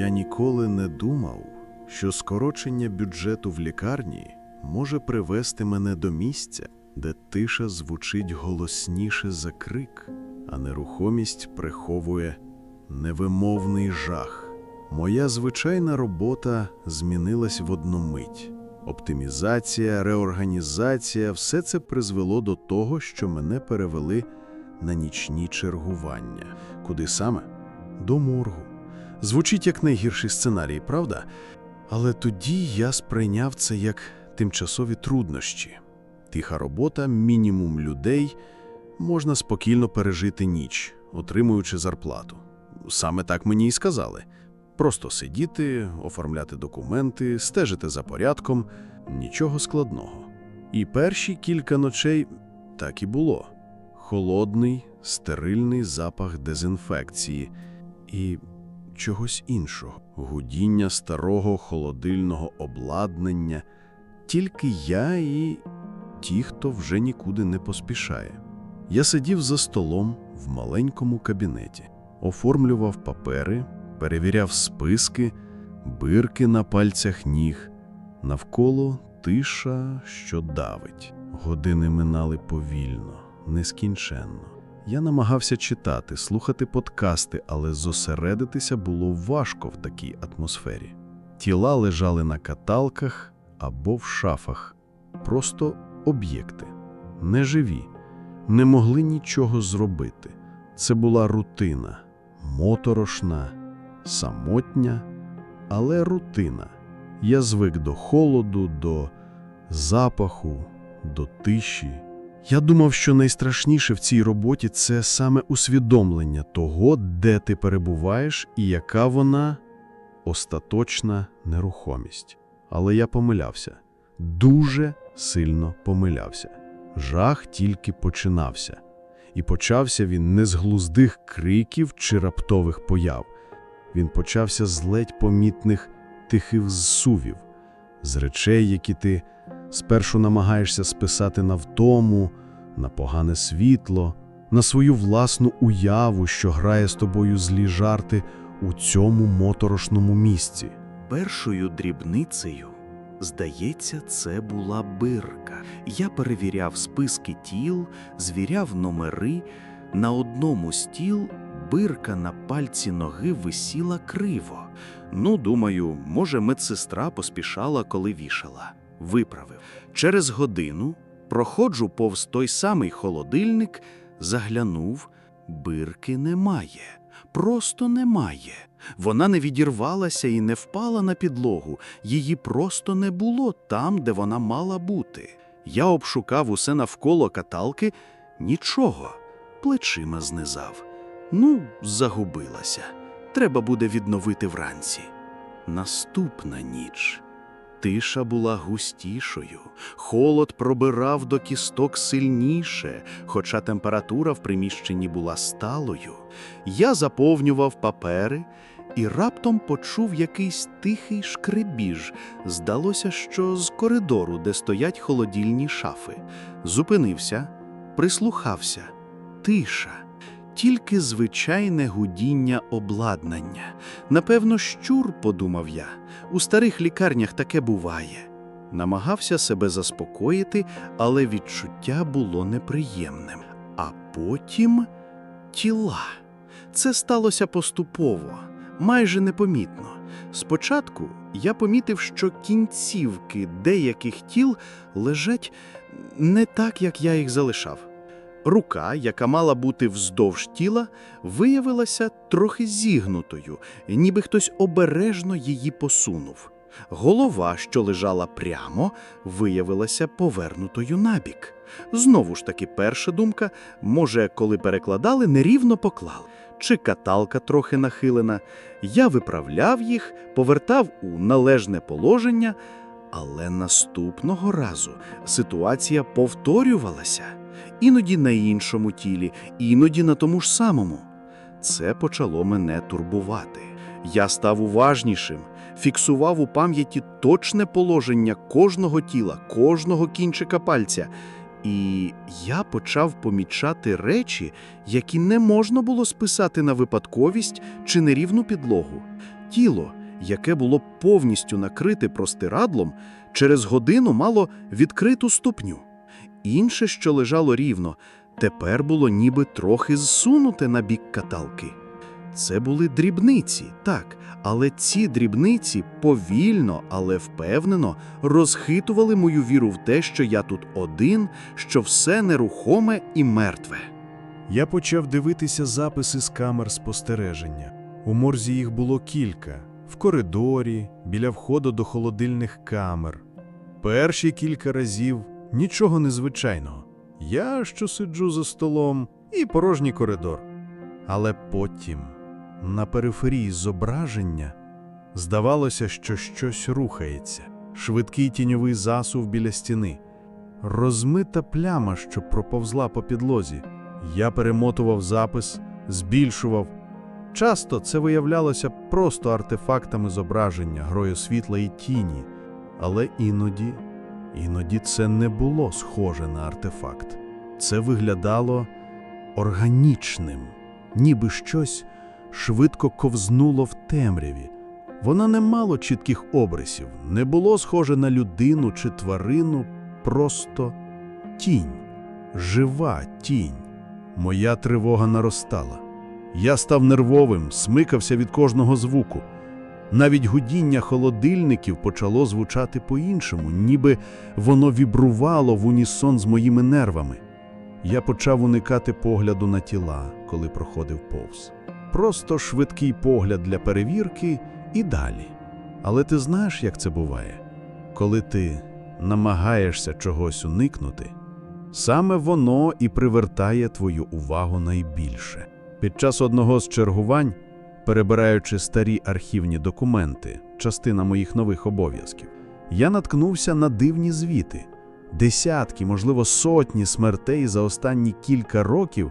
Я ніколи не думав, що скорочення бюджету в лікарні може привести мене до місця, де тиша звучить голосніше за крик, а нерухомість приховує невимовний жах. Моя звичайна робота змінилась в одну мить. Оптимізація, реорганізація все це призвело до того, що мене перевели на нічні чергування. Куди саме? До моргу. Звучить як найгірший сценарій, правда? Але тоді я сприйняв це як тимчасові труднощі. Тиха робота, мінімум людей, можна спокійно пережити ніч, отримуючи зарплату. Саме так мені і сказали. Просто сидіти, оформляти документи, стежити за порядком нічого складного. І перші кілька ночей так і було: холодний, стерильний запах дезінфекції і чогось іншого, гудіння старого холодильного обладнання, тільки я і ті, хто вже нікуди не поспішає. Я сидів за столом в маленькому кабінеті, оформлював папери, перевіряв списки, бирки на пальцях ніг. Навколо тиша, що давить. Години минали повільно, нескінченно. Я намагався читати, слухати подкасти, але зосередитися було важко в такій атмосфері. Тіла лежали на каталках або в шафах, просто об'єкти, неживі, не могли нічого зробити. Це була рутина, моторошна, самотня, але рутина. Я звик до холоду, до запаху, до тиші. Я думав, що найстрашніше в цій роботі це саме усвідомлення того, де ти перебуваєш і яка вона остаточна нерухомість. Але я помилявся, дуже сильно помилявся. Жах тільки починався. І почався він не з глуздих криків чи раптових появ. Він почався з ледь помітних тихих зсувів, з речей, які ти спершу намагаєшся списати на втому, на погане світло, на свою власну уяву, що грає з тобою злі жарти у цьому моторошному місці. Першою дрібницею, здається, це була бирка. Я перевіряв списки тіл, звіряв номери. На одному з тіл бирка на пальці ноги висіла криво. Ну, думаю, може, медсестра поспішала, коли вішала. Виправив. Через годину проходжу повз той самий холодильник, заглянув, бирки немає. Просто немає. Вона не відірвалася і не впала на підлогу, її просто не було там, де вона мала бути. Я обшукав усе навколо каталки, нічого, плечима знизав. Ну, загубилася. Треба буде відновити вранці. Наступна ніч. Тиша була густішою, холод пробирав до кісток сильніше, хоча температура в приміщенні була сталою. Я заповнював папери і раптом почув якийсь тихий шкребіж. Здалося, що з коридору, де стоять холодільні шафи. Зупинився, прислухався. Тиша. Тільки звичайне гудіння обладнання. Напевно, щур, подумав я. У старих лікарнях таке буває. Намагався себе заспокоїти, але відчуття було неприємним. А потім тіла. Це сталося поступово, майже непомітно. Спочатку я помітив, що кінцівки деяких тіл лежать не так, як я їх залишав. Рука, яка мала бути вздовж тіла, виявилася трохи зігнутою, ніби хтось обережно її посунув. Голова, що лежала прямо, виявилася повернутою набік. Знову ж таки, перша думка, може, коли перекладали, нерівно поклали. Чи каталка трохи нахилена. Я виправляв їх, повертав у належне положення, але наступного разу ситуація повторювалася іноді на іншому тілі, іноді на тому ж самому. Це почало мене турбувати. Я став уважнішим, фіксував у пам'яті точне положення кожного тіла, кожного кінчика пальця. І я почав помічати речі, які не можна було списати на випадковість чи нерівну підлогу. Тіло, яке було повністю накрите простирадлом, через годину мало відкриту ступню. Інше, що лежало рівно, тепер було ніби трохи зсунуте на бік каталки. Це були дрібниці, так, але ці дрібниці повільно, але впевнено розхитували мою віру в те, що я тут один, що все нерухоме і мертве. Я почав дивитися записи з камер спостереження. У морзі їх було кілька в коридорі, біля входу до холодильних камер. Перші кілька разів нічого незвичайного. Я що сиджу за столом і порожній коридор. Але потім, на периферії зображення, здавалося, що щось рухається, швидкий тіньовий засув біля стіни, розмита пляма, що проповзла по підлозі. Я перемотував запис, збільшував. Часто це виявлялося просто артефактами зображення, грою світла і тіні, але іноді, іноді це не було схоже на артефакт. Це виглядало органічним, ніби щось швидко ковзнуло в темряві. Воно не мало чітких обрисів, не було схоже на людину чи тварину, просто тінь, жива тінь. Моя тривога наростала. Я став нервовим, смикався від кожного звуку. Навіть гудіння холодильників почало звучати по-іншому, ніби воно вібрувало в унісон з моїми нервами. Я почав уникати погляду на тіла, коли проходив повз. Просто швидкий погляд для перевірки і далі. Але ти знаєш, як це буває? Коли ти намагаєшся чогось уникнути, Саме воно і привертає твою увагу найбільше. Під час одного з чергувань, перебираючи старі архівні документи, частина моїх нових обов'язків, я наткнувся на дивні звіти. Десятки, можливо, сотні смертей за останні кілька років,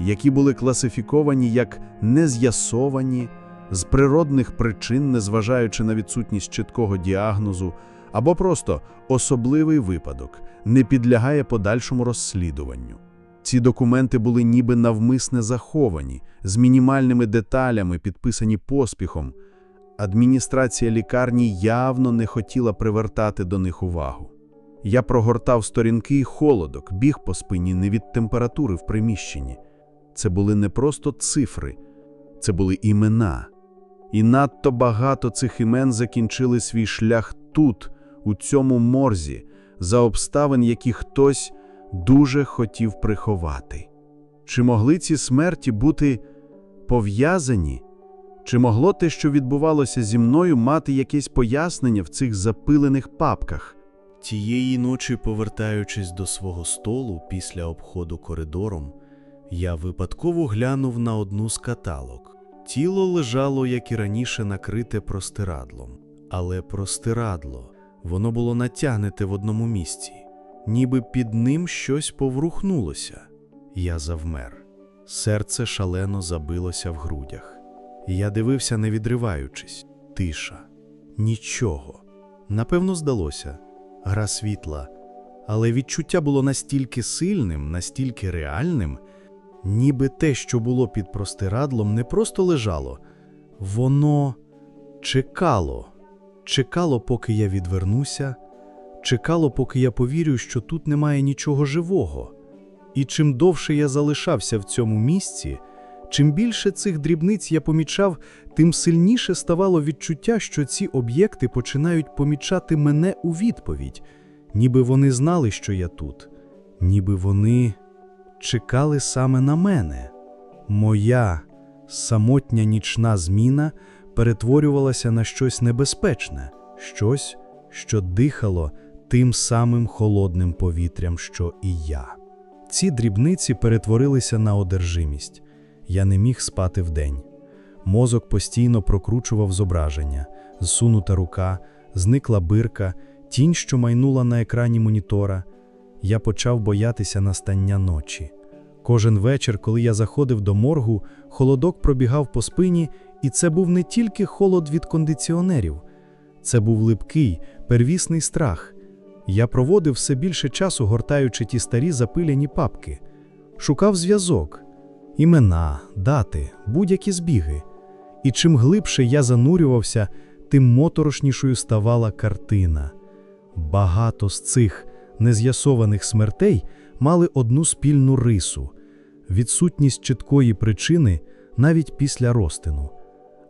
які були класифіковані як нез'ясовані, з природних причин, незважаючи на відсутність чіткого діагнозу, або просто особливий випадок, не підлягає подальшому розслідуванню. Ці документи були ніби навмисне заховані, з мінімальними деталями, підписані поспіхом. Адміністрація лікарні явно не хотіла привертати до них увагу. Я прогортав сторінки і холодок, біг по спині не від температури в приміщенні. Це були не просто цифри, це були імена. І надто багато цих імен закінчили свій шлях тут, у цьому морзі, за обставин, які хтось дуже хотів приховати. Чи могли ці смерті бути пов'язані? Чи могло те, що відбувалося зі мною, мати якесь пояснення в цих запилених папках? Тієї ночі, повертаючись до свого столу після обходу коридором, я випадково глянув на одну з каталог. Тіло лежало, як і раніше, накрите простирадлом. Але простирадло, воно було натягнете в одному місці, ніби під ним щось поврухнулося. Я завмер. Серце шалено забилося в грудях. Я дивився, не відриваючись. Тиша. Нічого. Напевно, здалося. Гра світла. Але відчуття було настільки сильним, настільки реальним, ніби те, що було під простирадлом, не просто лежало, воно чекало. Чекало, поки я відвернуся, чекало, поки я повірю, що тут немає нічого живого. І чим довше я залишався в цьому місці, чим більше цих дрібниць я помічав, тим сильніше ставало відчуття, що ці об'єкти починають помічати мене у відповідь, ніби вони знали, що я тут, ніби вони чекали саме на мене. Моя самотня нічна зміна перетворювалася на щось небезпечне, щось, що дихало тим самим холодним повітрям, що і я. Ці дрібниці перетворилися на одержимість. Я не міг спати вдень. Мозок постійно прокручував зображення, зсунута рука, зникла бирка, тінь, що майнула на екрані монітора. Я почав боятися настання ночі. Кожен вечір, коли я заходив до моргу, холодок пробігав по спині, і це був не тільки холод від кондиціонерів, це був липкий, первісний страх. Я проводив все більше часу, гортаючи ті старі запиляні папки, шукав зв'язок, імена, дати, будь-які збіги. І чим глибше я занурювався, тим моторошнішою ставала картина. Багато з цих нез'ясованих смертей мали одну спільну рису відсутність чіткої причини навіть після розтину,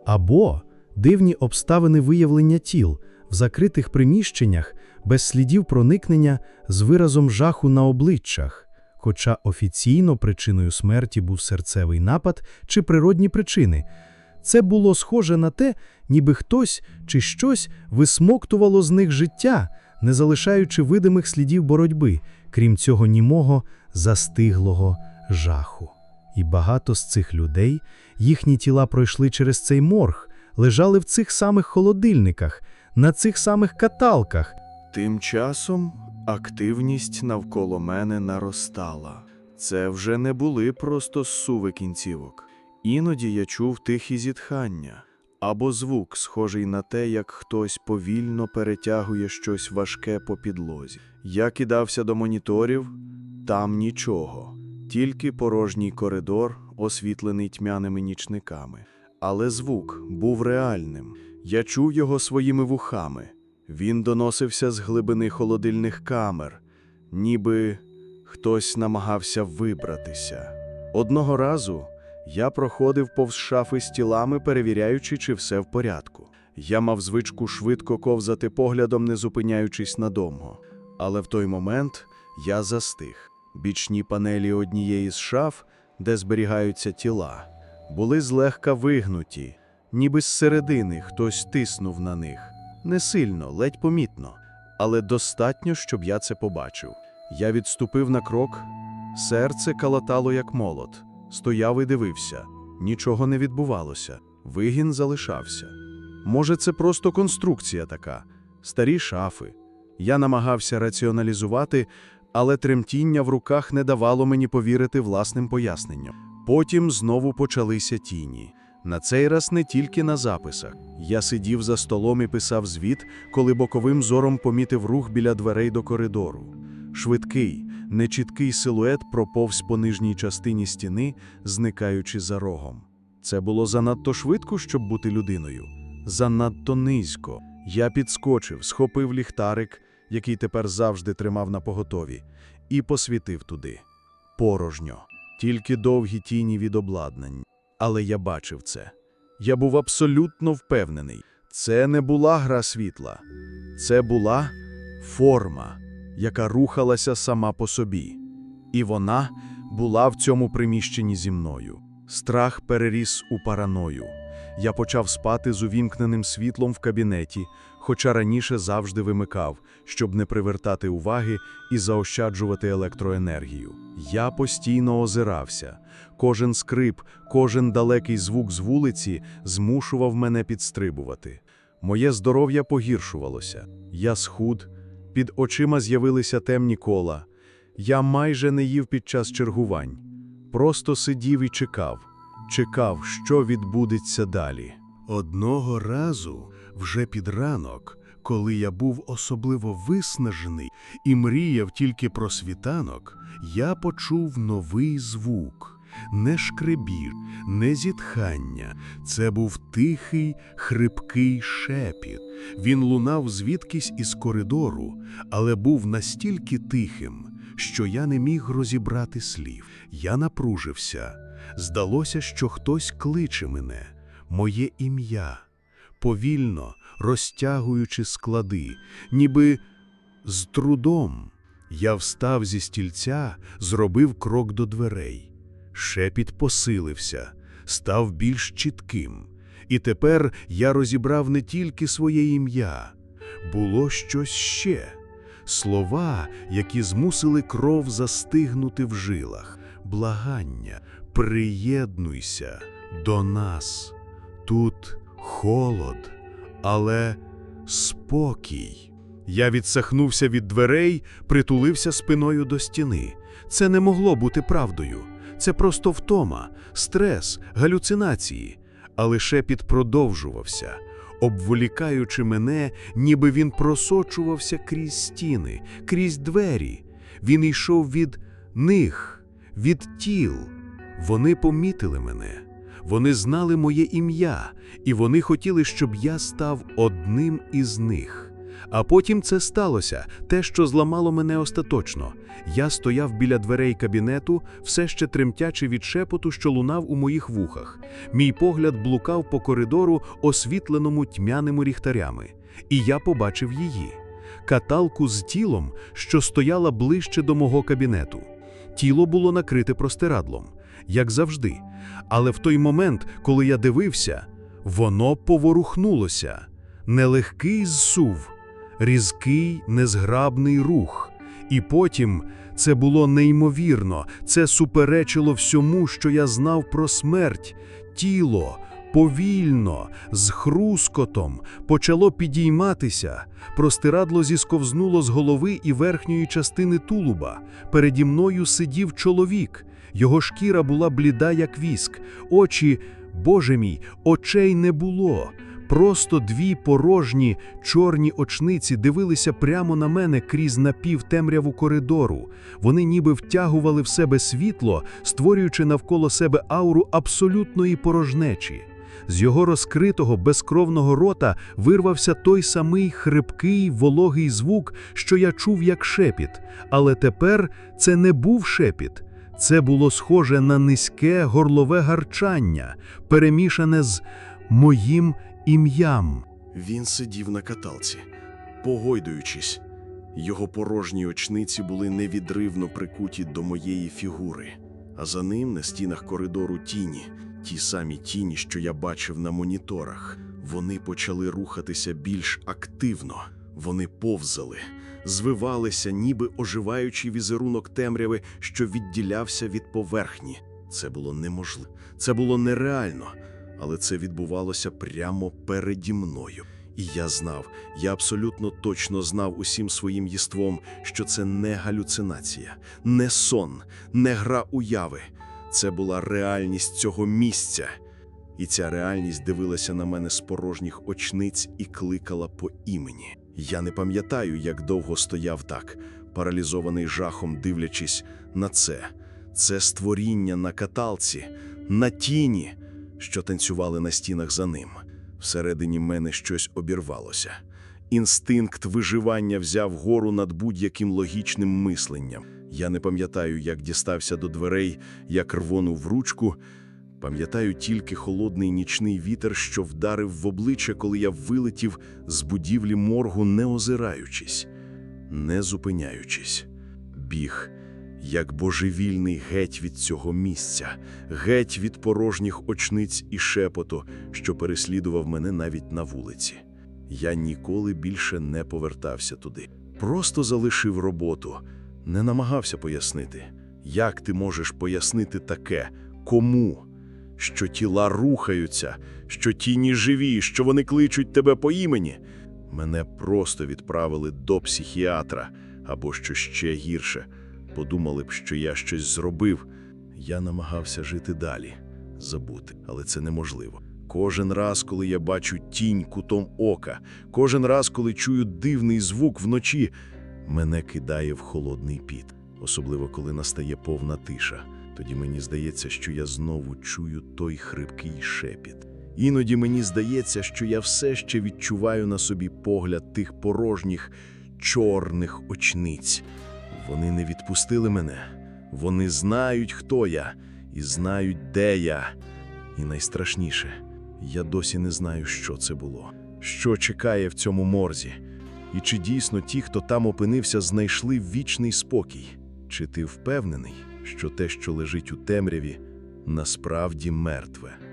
або дивні обставини виявлення тіл в закритих приміщеннях без слідів проникнення з виразом жаху на обличчях, хоча офіційно причиною смерті був серцевий напад чи природні причини. Це було схоже на те, ніби хтось чи щось висмоктувало з них життя, не залишаючи видимих слідів боротьби, крім цього німого застиглого жаху. І багато з цих людей, їхні тіла пройшли через цей морг, лежали в цих самих холодильниках, на цих самих каталках, Тим часом активність навколо мене наростала. Це вже не були просто зсуви кінцівок. Іноді я чув тихі зітхання або звук, схожий на те, як хтось повільно перетягує щось важке по підлозі. Я кидався до моніторів, там нічого, тільки порожній коридор, освітлений тьмяними нічниками. Але звук був реальним. Я чув його своїми вухами. Він доносився з глибини холодильних камер, ніби хтось намагався вибратися. Одного разу я проходив повз шафи з тілами, перевіряючи, чи все в порядку. Я мав звичку швидко ковзати поглядом, не зупиняючись надовго. Але в той момент я застиг. Бічні панелі однієї з шаф, де зберігаються тіла, були злегка вигнуті, ніби зсередини хтось тиснув на них. Не сильно, ледь помітно, але достатньо, щоб я це побачив. Я відступив на крок, серце калатало, як молот. Стояв і дивився. Нічого не відбувалося. Вигін залишався. Може, це просто конструкція така, старі шафи. Я намагався раціоналізувати, але тремтіння в руках не давало мені повірити власним поясненням. Потім знову почалися тіні. На цей раз не тільки на записах. Я сидів за столом і писав звіт, коли боковим зором помітив рух біля дверей до коридору. Швидкий, нечіткий силует проповз по нижній частині стіни, зникаючи за рогом. Це було занадто швидко, щоб бути людиною. Занадто низько. Я підскочив, схопив ліхтарик, який тепер завжди тримав на поготові, і посвітив туди. Порожньо, тільки довгі тіні від обладнань. Але я бачив це. Я був абсолютно впевнений. Це не була гра світла, це була форма, яка рухалася сама по собі. І вона була в цьому приміщенні зі мною. Страх переріс у параною. Я почав спати з увімкненим світлом в кабінеті, хоча раніше завжди вимикав, щоб не привертати уваги і заощаджувати електроенергію. Я постійно озирався. Кожен скрип, кожен далекий звук з вулиці змушував мене підстрибувати. Моє здоров'я погіршувалося. Я схуд, під очима з'явилися темні кола. Я майже не їв під час чергувань. Просто сидів і чекав, чекав, що відбудеться далі. Одного разу, вже під ранок, коли я був особливо виснажений і мріяв тільки про світанок, я почув новий звук. Не шкребір, не зітхання. Це був тихий, хрипкий шепіт. Він лунав звідкись із коридору, але був настільки тихим, що я не міг розібрати слів. Я напружився. Здалося, що хтось кличе мене, моє ім'я, повільно розтягуючи склади, ніби з трудом. Я встав зі стільця, зробив крок до дверей. Шепіт посилився, став більш чітким. І тепер я розібрав не тільки своє ім'я, було щось ще слова, які змусили кров застигнути в жилах, благання, приєднуйся до нас. Тут холод, але спокій. Я відсахнувся від дверей, притулився спиною до стіни. Це не могло бути правдою. Це просто втома, стрес, галюцинації. Але шепіт продовжувався, обволікаючи мене, ніби він просочувався крізь стіни, крізь двері. Він йшов від них, від тіл. Вони помітили мене. Вони знали моє ім'я, і вони хотіли, щоб я став одним із них. А потім це сталося, те, що зламало мене остаточно. Я стояв біля дверей кабінету, все ще тремтячи від шепоту, що лунав у моїх вухах. Мій погляд блукав по коридору, освітленому тьмяними ріхтарями, і я побачив її каталку з тілом, що стояла ближче до мого кабінету. Тіло було накрите простирадлом, як завжди. Але в той момент, коли я дивився, воно поворухнулося. Нелегкий зсув, різкий, незграбний рух. І потім це було неймовірно, це суперечило всьому, що я знав про смерть. Тіло повільно, з хрускотом, почало підійматися. Простирадло зісковзнуло з голови і верхньої частини тулуба. Переді мною сидів чоловік. Його шкіра була бліда, як віск. Очі, боже мій, очей не було. Просто дві порожні чорні очниці дивилися прямо на мене крізь напівтемряву коридору. Вони ніби втягували в себе світло, створюючи навколо себе ауру абсолютної порожнечі. З його розкритого безкровного рота вирвався той самий хрипкий, вологий звук, що я чув як шепіт. Але тепер це не був шепіт. Це було схоже на низьке горлове гарчання, перемішане з моїм ім'ям. Він сидів на каталці, погойдуючись. Його порожні очниці були невідривно прикуті до моєї фігури, а за ним на стінах коридору тіні, ті самі тіні, що я бачив на моніторах. Вони почали рухатися більш активно. Вони повзали, звивалися, ніби оживаючий візерунок темряви, що відділявся від поверхні. Це було неможливо, це було нереально, але це відбувалося прямо переді мною. І я знав, я абсолютно точно знав усім своїм єством, що це не галюцинація, не сон, не гра уяви. Це була реальність цього місця. І ця реальність дивилася на мене з порожніх очниць і кликала по імені. Я не пам'ятаю, як довго стояв так, паралізований жахом, дивлячись на це. Це створіння на каталці, на тіні, що танцювали на стінах за ним. Всередині мене щось обірвалося. Інстинкт виживання взяв гору над будь-яким логічним мисленням. Я не пам'ятаю, як дістався до дверей, як рвонув ручку. Пам'ятаю тільки холодний нічний вітер, що вдарив в обличчя, коли я вилетів з будівлі моргу, не озираючись, не зупиняючись. Біг, як божевільний геть від цього місця, геть від порожніх очниць і шепоту, що переслідував мене навіть на вулиці. Я ніколи більше не повертався туди. Просто залишив роботу, не намагався пояснити. Як ти можеш пояснити таке? Кому? Що тіла рухаються, що тіні живі, що вони кличуть тебе по імені. Мене просто відправили до психіатра або що ще гірше. Подумали б, що я щось зробив. Я намагався жити далі, забути, але це неможливо. Кожен раз, коли я бачу тінь кутом ока, кожен раз, коли чую дивний звук вночі, мене кидає в холодний піт, особливо коли настає повна тиша. Тоді мені здається, що я знову чую той хрипкий шепіт. Іноді мені здається, що я все ще відчуваю на собі погляд тих порожніх чорних очниць. Вони не відпустили мене. Вони знають, хто я, і знають, де я. І найстрашніше, я досі не знаю, що це було, що чекає в цьому морзі. І чи дійсно ті, хто там опинився, знайшли вічний спокій? Чи ти впевнений, що те, що лежить у темряві, насправді мертве?